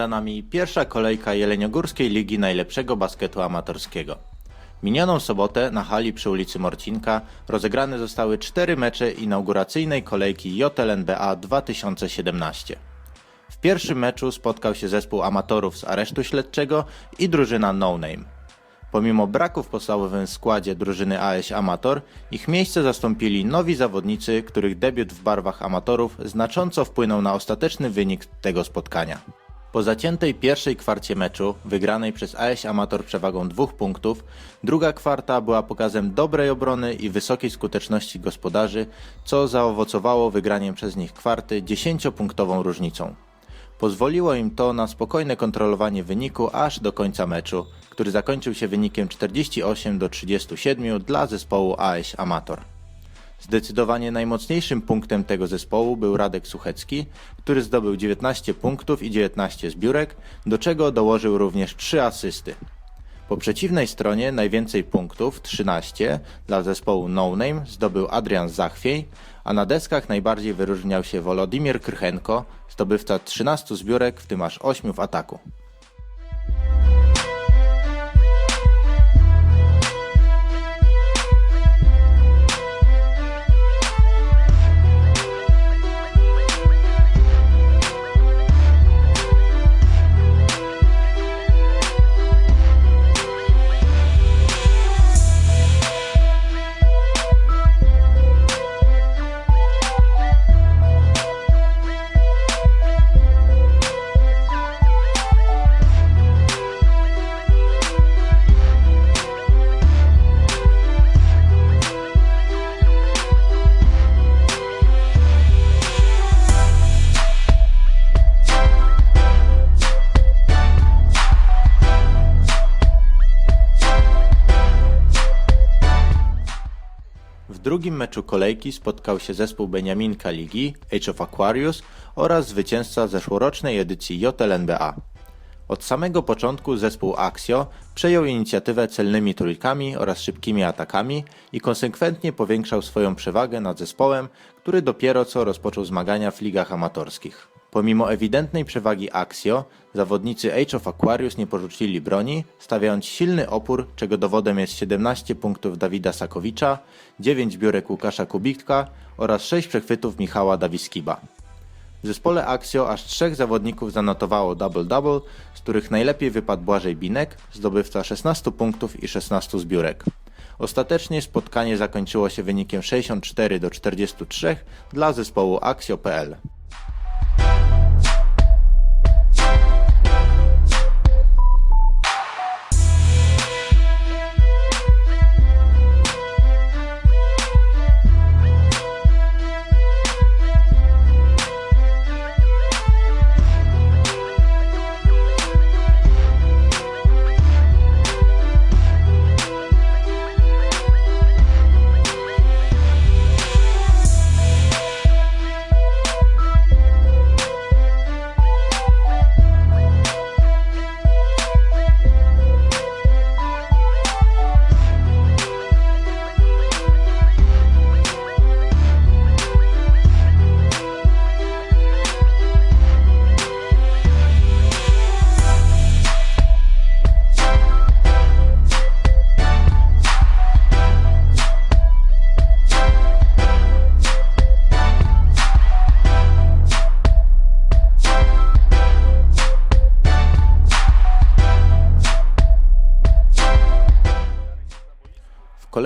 Za nami pierwsza kolejka Jeleniogórskiej Ligi Najlepszego Basketu Amatorskiego. Minioną sobotę na hali przy ulicy Morcinka rozegrane zostały cztery mecze inauguracyjnej kolejki JLNBA 2017. W pierwszym meczu spotkał się zespół amatorów z aresztu śledczego i drużyna No Name. Pomimo braku w podstawowym składzie drużyny AS Amator, ich miejsce zastąpili nowi zawodnicy, których debiut w barwach amatorów znacząco wpłynął na ostateczny wynik tego spotkania. Po zaciętej pierwszej kwarcie meczu, wygranej przez AS Amator przewagą dwóch punktów, druga kwarta była pokazem dobrej obrony i wysokiej skuteczności gospodarzy, co zaowocowało wygraniem przez nich kwarty 10-punktową różnicą. Pozwoliło im to na spokojne kontrolowanie wyniku aż do końca meczu, który zakończył się wynikiem 48 do 37 dla zespołu AS Amator. Zdecydowanie najmocniejszym punktem tego zespołu był Radek Suchecki, który zdobył 19 punktów i 19 zbiórek, do czego dołożył również 3 asysty. Po przeciwnej stronie najwięcej punktów, 13, dla zespołu No Name zdobył Adrian Zachwiej, a na deskach najbardziej wyróżniał się Wolodymir Krychenko, zdobywca 13 zbiórek, w tym aż 8 w ataku. Drugim meczu kolejki spotkał się zespół Beniaminka Ligi, Age of Aquarius oraz zwycięzca zeszłorocznej edycji JLNBA. Od samego początku zespół Axio przejął inicjatywę celnymi trójkami oraz szybkimi atakami i konsekwentnie powiększał swoją przewagę nad zespołem, który dopiero co rozpoczął zmagania w ligach amatorskich. Pomimo ewidentnej przewagi Axio, zawodnicy Age of Aquarius nie porzucili broni, stawiając silny opór, czego dowodem jest 17 punktów Dawida Sakowicza, 9 biurek Łukasza Kubitka oraz 6 przechwytów Michała Dawiskiba. W zespole Axio aż trzech zawodników zanotowało double-double, z których najlepiej wypadł Błażej Binek, zdobywca 16 punktów i 16 zbiórek. Ostatecznie spotkanie zakończyło się wynikiem 64 do 43 dla zespołu Axio.pl.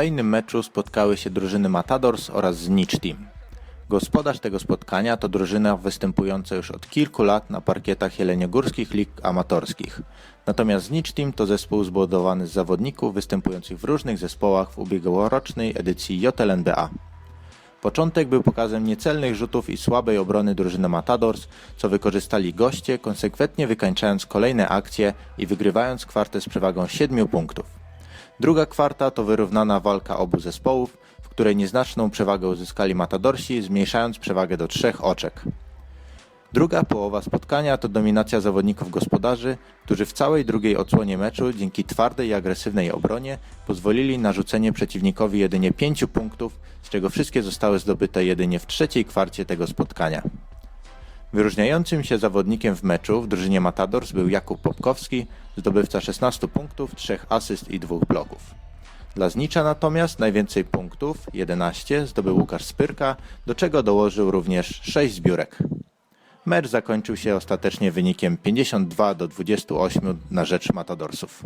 kolejnym meczu spotkały się drużyny Matadors oraz Znicz Team. Gospodarz tego spotkania to drużyna występująca już od kilku lat na parkietach jeleniogórskich lig amatorskich. Natomiast Znicz Team to zespół zbudowany z zawodników występujących w różnych zespołach w ubiegłorocznej edycji JLNBA. Początek był pokazem niecelnych rzutów i słabej obrony drużyny Matadors, co wykorzystali goście, konsekwentnie wykańczając kolejne akcje i wygrywając kwartę z przewagą 7 punktów. Druga kwarta to wyrównana walka obu zespołów, w której nieznaczną przewagę uzyskali Matadorsi, zmniejszając przewagę do trzech oczek. Druga połowa spotkania to dominacja zawodników gospodarzy, którzy w całej drugiej odsłonie meczu dzięki twardej i agresywnej obronie pozwolili na rzucenie przeciwnikowi jedynie 5 punktów, z czego wszystkie zostały zdobyte jedynie w trzeciej kwarcie tego spotkania. Wyróżniającym się zawodnikiem w meczu w drużynie Matadors był Jakub Popkowski, zdobywca 16 punktów, 3 asyst i 2 bloków. Dla Znicza natomiast najwięcej punktów, 11, zdobył Łukasz Spyrka, do czego dołożył również 6 zbiórek. Mecz zakończył się ostatecznie wynikiem 52 do 28 na rzecz Matadorsów.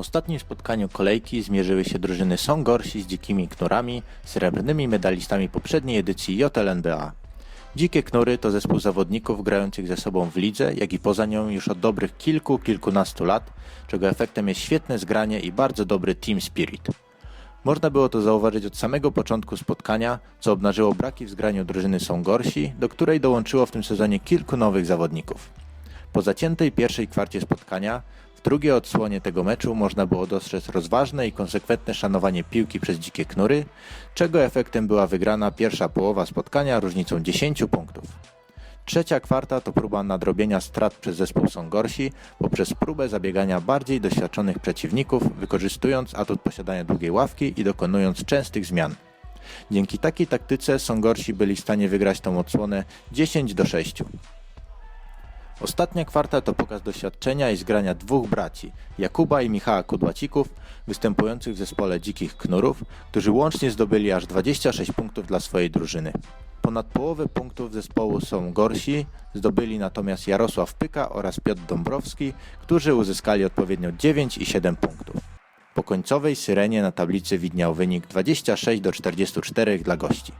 Ostatnim spotkaniu kolejki zmierzyły się drużyny Songorsi z dzikimi knurami, srebrnymi medalistami poprzedniej edycji JLNBA. Dzikie knury to zespół zawodników grających ze sobą w lidze, jak i poza nią już od dobrych kilku, kilkunastu lat, czego efektem jest świetne zgranie i bardzo dobry team spirit. Można było to zauważyć od samego początku spotkania, co obnażyło braki w zgraniu drużyny Songorsi, do której dołączyło w tym sezonie kilku nowych zawodników. Po zaciętej pierwszej kwarcie spotkania, w drugiej odsłonie tego meczu można było dostrzec rozważne i konsekwentne szanowanie piłki przez dzikie knury, czego efektem była wygrana pierwsza połowa spotkania różnicą 10 punktów. Trzecia kwarta to próba nadrobienia strat przez zespół Songorsi poprzez próbę zabiegania bardziej doświadczonych przeciwników, wykorzystując atut posiadania długiej ławki i dokonując częstych zmian. Dzięki takiej taktyce Songorsi byli w stanie wygrać tą odsłonę 10 do 6. Ostatnia kwarta to pokaz doświadczenia i zgrania dwóch braci, Jakuba i Michała Kudłacików, występujących w zespole Dzikich Knurów, którzy łącznie zdobyli aż 26 punktów dla swojej drużyny. Ponad połowę punktów zespołu są gorsi, zdobyli natomiast Jarosław Pyka oraz Piotr Dąbrowski, którzy uzyskali odpowiednio 9 i 7 punktów. Po końcowej syrenie na tablicy widniał wynik 26 do 44 dla gości.